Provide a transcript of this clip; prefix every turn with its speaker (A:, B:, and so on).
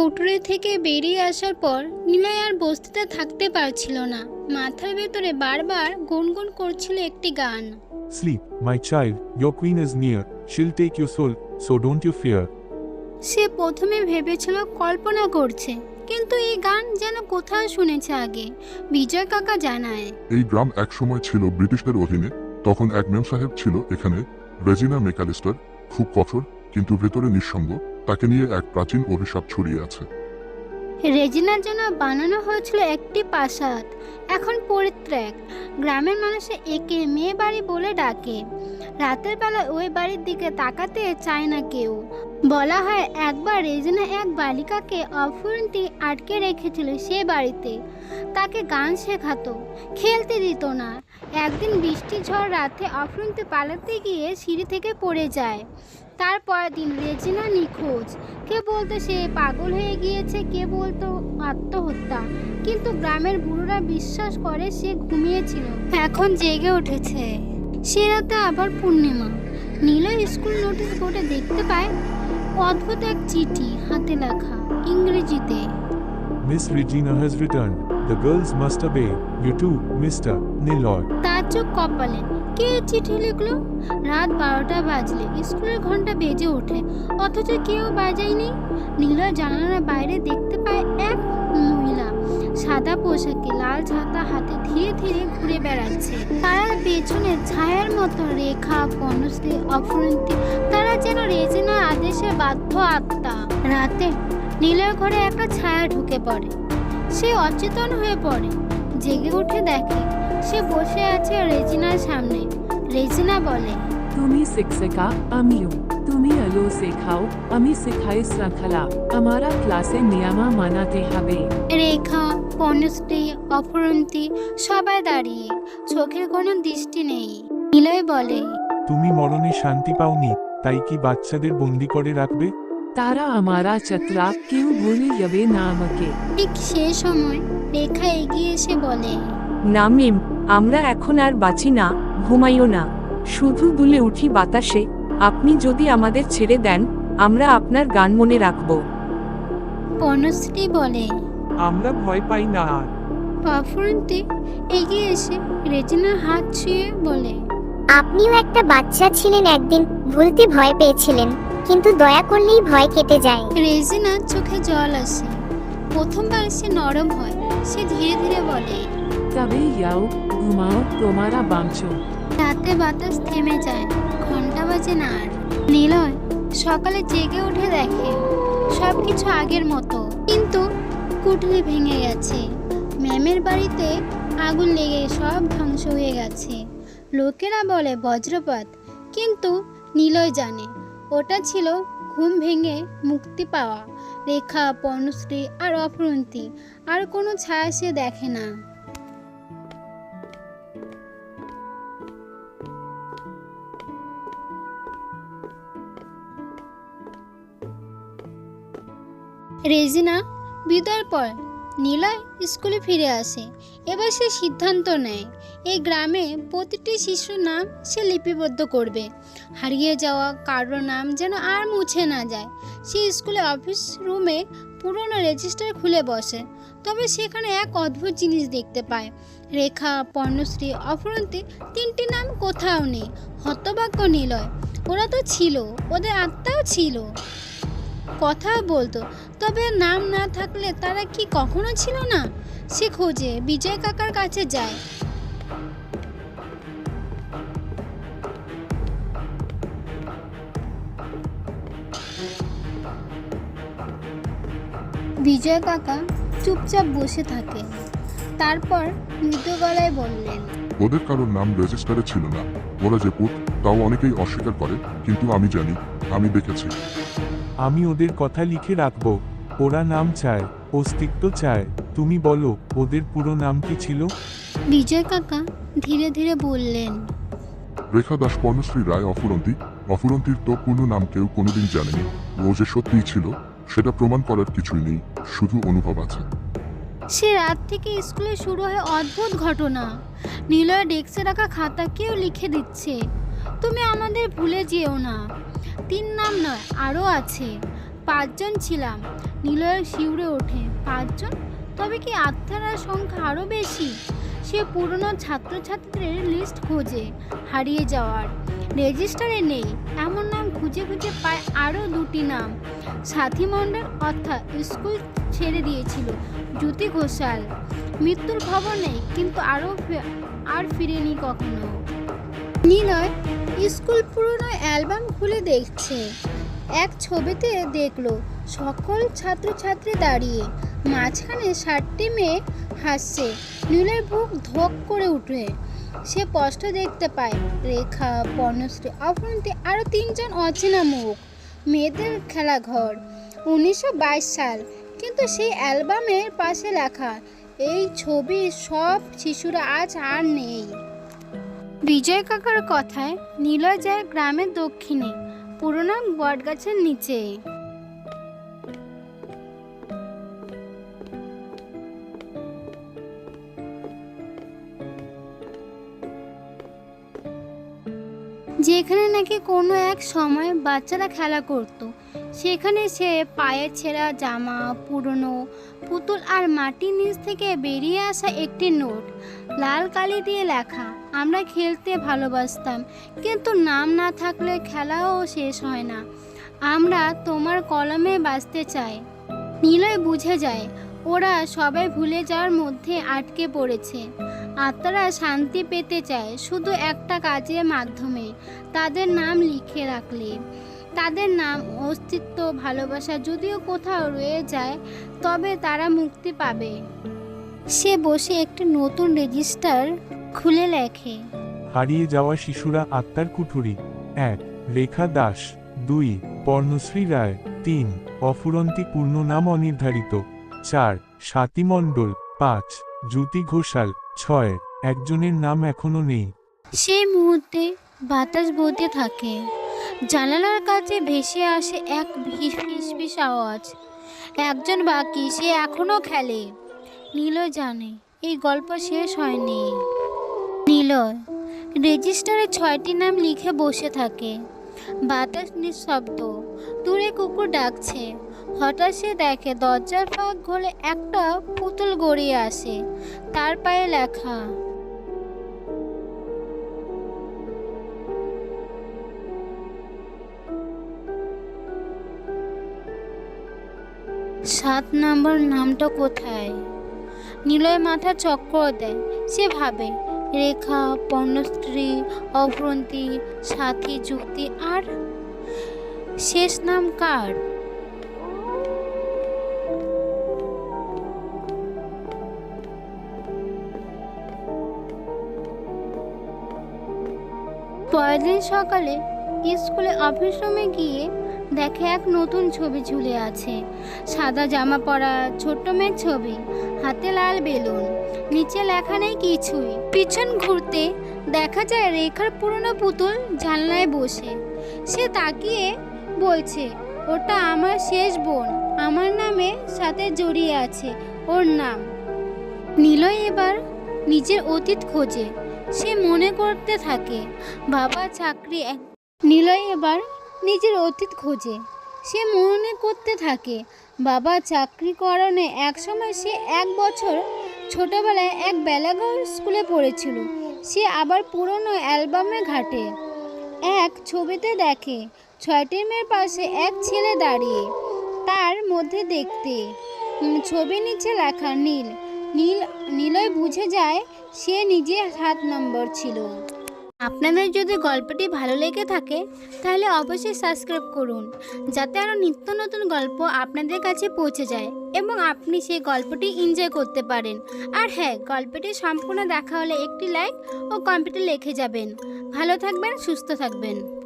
A: কুটুরি থেকে বেরিয়ে আসার পর নিলয় আর বস্তিতে থাকতে পারছিল না। মাথার ভেতরে বারবার গুনগুন করছিল একটি গান।
B: Sleep, my child, your queen is near. She'll take your soul, so don't you fear
A: সে প্রথমে ভেবেছিল কল্পনা করছে কিন্তু এই গান যেন কোথাও শুনেছে আগে। বিজয় কাকা জানায়
C: এই গ্রাম একসময় ছিল ব্রিটিশদের অধীনে। তখন এক মেম সাহেব ছিল এখানে রেজিনা মেকালিস্টার খুব কঠোর কিন্তু ভেতরে নিঃসঙ্গ। তাকে নিয়ে এক প্রাচীন অভিশাপ ছড়িয়ে আছে।
A: রেজিনার জন্য বানানো হয়েছিল একটি প্রাসাদ, এখন পরিত্যাগ গ্রামের মানুষে একে মেয়ে বাড়ি বলে ডাকে। রাতের বেলা ওই বাড়ির দিকে তাকাতে চায় না কেউ। বলা হয় একবার রেজিনা এক বালিকাকে অফুরন্তি আটকে রেখেছিল সে বাড়িতে। তাকে গান শেখাতো, খেলতে দিত না। একদিন বৃষ্টি ঝড় রাতে অফুরন্তি পালাতে গিয়ে সিঁড়ি থেকে পড়ে যায়। তারপর দিন রেজিনা নিখোঁজ কে বলতো সে পাগল হয়ে গিয়েছে কে বলতো আত্মহত্যা কিন্তু গ্রামের বুড়োরা বিশ্বাস করে সে ঘুমিয়েছিল এখন জেগে উঠেছে সে রাতে আবার পূর্ণিমা নীলা স্কুল নোটিশ বোর্ডে দেখতে পায় অদ্ভুত এক চিঠি হাতে লেখা ইংরেজিতে
B: Miss Regina has returned. The girls must obey. You too, Mr. Niloy.
A: চোখ কপালে। কে চিঠি লিখলো? রাত বারোটা বাজলে। স্কুলের ঘণ্টা বেজে ওঠে। অথচ কেউ বাজায়নি। নীলয় জানালার বাইরে দেখতে পায় এক মহিলা। সাদা পোশাকে লাল ছাতা হাতে ধীরে ধীরে ঘুরে বেড়াচ্ছে। তার পেছনে ছায়ার মতো রেখা বনশ্রী অফুরন্তি। তারা যেন রেজিনার আদেশে বাধ্য আত্মা। রাতে নীলের ঘরে একটা ছায়া ঢুকে পড়ে। সে অচেতন হয়ে পড়ে। জেগে উঠে দেখে সে বসে আছে রেজিনার সামনে। রেজিনা বলে
D: তুমি শিক্ষিকা আমিও। তুমি আলো শেখাও আমি শেখাই শৃঙ্খলা। আমারা ক্লাসে নিয়মা মানাতে হবে।
A: রেখা বনশ্রী অপরন্তী সবাই দাঁড়িয়ে। চোখের কোনো দৃষ্টি নেই। নিলয় বলে
B: তুমি মরণে শান্তি পাওনি তাই কি বাচ্চাদের বন্দি করে রাখবে?
D: তারা আমারা চত্রা কেউ ভুলে যাবে না আমাকে।
A: ঠিক সে সময় রেখা এগিয়ে এসে বলে
E: না মেম আমরা এখন আর বাঁচি না ঘুমাইও না। শুধু দুলে উঠি বাতাসে আপনি যদি আমাদের ছেড়ে দেন আমরা আপনার গান মনে রাখব।
A: বনশ্রী বলে।
B: আমরা ভয় পাই না আর।
A: অপরন্তী এগিয়ে এসে রেজিনার হাত ছুঁয়ে বলে
F: আপনিও একটা বাচ্চা ছিলেন একদিন ভুলতে ভয় পেয়েছিলেন কিন্তু দয়া করলেই ভয় কেটে যায়।
A: রেজিনার চোখে জল আসে। প্রথমবার সে নরম হয় সে ধীরে ধীরে বলে
D: তবে যাও ঘুমাও, তোমারা বাঁচো
A: রাতে বাতাস থেমে যায়, ঘণ্টা বাজে না আর। নিলয় সকালে জেগে উঠে দেখে সব কিছু আগের মতো, কিন্তু কুঠরি ভেঙে গেছে। ম্যামের বাড়িতে আগুন লেগে সব ধ্বংস হয়ে গেছে। লোকেরা বলে বজ্রপাত, কিন্তু নিলয় জানে, ওটা ছিল ঘুম ভেঙে মুক্তি পাওয়া, রেখা পর্ণশ্রী আর অফুরন্তী, আর কোনো ছায়া সে দেখে না। রেজিনা বিদায়ের পর নীলয় স্কুলে ফিরে আসে। এবার সে সিদ্ধান্ত নেয়, এই গ্রামে প্রতিটি শিশুর নাম সে লিপিবদ্ধ করবে। হারিয়ে যাওয়া কারোর নাম যেন আর মুছে না যায়। সে স্কুলে অফিস রুমে পুরনো রেজিস্টার খুলে বসে, তবে সেখানে এক অদ্ভুত জিনিস দেখতে পায়। রেখা পর্ণশ্রী অফুরন্তী তিনটি নাম কোথাও নেই। হতবাক্য নিলয়, ওরা তো ছিল, ওদের আত্মাও ছিল। কথা বলতো। তবে নাম না থাকলে তারা কি কখনো ছিল না? সে খোঁজে বিজয় কাকার কাছে যায়। বিজয় কাকা চুপচাপ বসে থাকে। তারপর মৃদু গলায় বললেন,
C: ওদের কারোর নাম রেজিস্টারে ছিল না। ওরা যে পুত, তাও অনেকেই অস্বীকার করে, কিন্তু আমি জানি, আমি দেখেছি।
B: আমি ওদের কথা লিখে রাখব। ওরা নাম চায় অস্তিত্ব চায়। তুমি বলো ওদের পুরো নাম কি ছিল?
A: বিজয় কাকা ধীরে ধীরে বললেন
C: রেখা দাস পর্ণশ্রী রায় অফুরন্তী। অফুরন্তীর তো পূর্ণ নাম কেউ কোনোদিন জানেনি। ও যে সত্যিই ছিল সেটা প্রমাণ করার কিছুই নেই শুধু অনুভব আছে।
A: সে রাত থেকে স্কুলে শুরু হয় অদ্ভুত ঘটনা। নীলয় ডেস্কে রাখা খাতা কেউ লিখে দিচ্ছে। তুমি আমাদের ভুলে যেও না। তিন নাম নয়, আরও আছে। পাঁচজন ছিলাম। নিলয় শিউরে ওঠে। পাঁচজন? তবে কি আত্মার সংখ্যা আরও বেশি? সে পুরনো ছাত্রছাত্রীদের লিস্ট খোঁজে। হারিয়ে যাওয়ার। রেজিস্টারে নেই। এমন নাম খুঁজে খুঁজে পায় আরও দুটি নাম। সাথী মণ্ডল, অর্থাৎ স্কুল ছেড়ে দিয়েছিল। জ্যোতি ঘোষাল। মৃত্যুর খবর নেই, কিন্তু আরও আর ফিরেনি কখনো। নিলয় স্কুল পুরনো অ্যালবাম খুলে দেখছে। এক ছবিতে দেখল সকল ছাত্রছাত্রী দাঁড়িয়ে। মাঝখানে ষাটটি মেয়ে হাসছে। নীলের বুক ধোক করে উঠে। সে স্পষ্ট দেখতে পায়, রেখা বর্ণশ্রী অফরন্তি আরও তিনজন অচেনা মুখ। মেয়েদের খেলাঘর, উনিশশো বাইশ সাল। কিন্তু সেই অ্যালবামের পাশে লেখা, এই ছবি সব শিশুরা আজ আর নেই। বিজয় কাকার কথায় নীলয় যায় গ্রামের দক্ষিণে। পুরোনো বটগাছের নিচে। যেখানে নাকি কোনো এক সময় বাচ্চারা খেলা করত, সেখানে সে পায়ের ছেঁড়া জামা, পুরনো পুতুল আর মাটির নিচ থেকে বেরিয়ে আসা একটি নোট, লাল কালি দিয়ে লেখা। আমরা খেলতে ভালোবাসতাম, কিন্তু নাম না থাকলে খেলাও শেষ হয় না। আমরা তোমার কলমে বাঁচতে চাই। নিলয় বুঝে যায়, ওরা সবাই ভুলে যাওয়ার মধ্যে আটকে পড়েছে। আত্মারা শান্তি পেতে চায়, শুধু একটা কাজের মাধ্যমে। তাদের নাম লিখে রাখলে। তাদের নাম অস্তিত্ব, ভালোবাসা যদিও কোথাও রয়ে যায়, তবে তারা মুক্তি পাবে। সে বসে একটি নতুন রেজিস্টার খুলে লেখে।
B: হারিয়ে যাওয়া শিশুরা আত্মার কুঠুরি। এক রেখা দাস। দুই পর্ণশ্রী রায়। তিন অফুরন্তি পূর্ণ নাম অনির্ধারিত। চার স্বাতি মণ্ডল। পাঁচ জ্যোতি ঘোষাল। ছয় একজনের নাম এখনও নেই।
A: সেই মুহূর্তে বাতাস বইতে থাকে। জানালার কাছে ভেসে আসে এক ফিস আওয়াজ। একজন বাকি সে এখনও খেলে। নীলয় জানে এই গল্প শেষ হয়নি। নীলয় রেজিস্টারে ছয়টি নাম লিখে বসে থাকে। বাতাস নিঃশব্দ। দূরে কুকুর ডাকছে। হঠাৎ সে দেখে দরজার ফাঁক ঘোলে একটা পুতুল গড়িয়ে আসে। তার পায়ে লেখা, সাত নম্বর নামটা কোথায়? নিলয় মাথা চক্কর দেয়। সে ভাবে রেখা পর্ণশ্রী অভ্রন্তী সাথী, যুক্তি আর শেষ নাম কার? পরের দিন সকালে স্কুলে অফিস রুমে গিয়ে দেখে এক নতুন ছবি ঝুলে আছে। সাদা জামা পরা ছোট্ট মেয়ের ছবি, হাতে লাল বেলুন, নিচে লেখা নেই কিছুই। পিছন ঘুরতে দেখা যায় রেখার পুরনো পুতুল জানলায় বসে। সে তাকিয়ে বলছে, ওটা আমার শেষ বোন, আমার নামে সাথে জড়িয়ে আছে, ওর নাম। নিলয় এবার নিজের অতীত খোঁজে। সে মনে করতে থাকে, বাবা চাকরি নিলয় এবার নিজের অতীত খোঁজে। সে মনে করতে থাকে, বাবা চাকরি করানে একসময় সে এক বছর ছোটবেলায় এক বেলাগাঁও স্কুলে পড়েছিল। সে আবার পুরনো অ্যালবামে ঘাটে। এক ছবিতে দেখে, ছয়টি মেয়ের পাশে এক ছেলে দাঁড়িয়ে, তার মধ্যে দেখতে। ছবির নিচে লেখা নীল। নীল, নীলয় বুঝে যায়, সে নিজে সাত নম্বর ছিল। আপনাদের যদি গল্পটি ভালো লেগে থাকে, তাহলে অবশ্যই সাবস্ক্রাইব করুন, যাতে আরও নিত্য নতুন গল্প আপনাদের কাছে পৌঁছে যায় এবং আপনি সেই গল্পটি এনজয় করতে পারেন। আর হ্যাঁ গল্পটি সম্পূর্ণ দেখা হলে একটি লাইক ও কম্পিউটার লিখে যাবেন। ভালো থাকবেন, সুস্থ থাকবেন।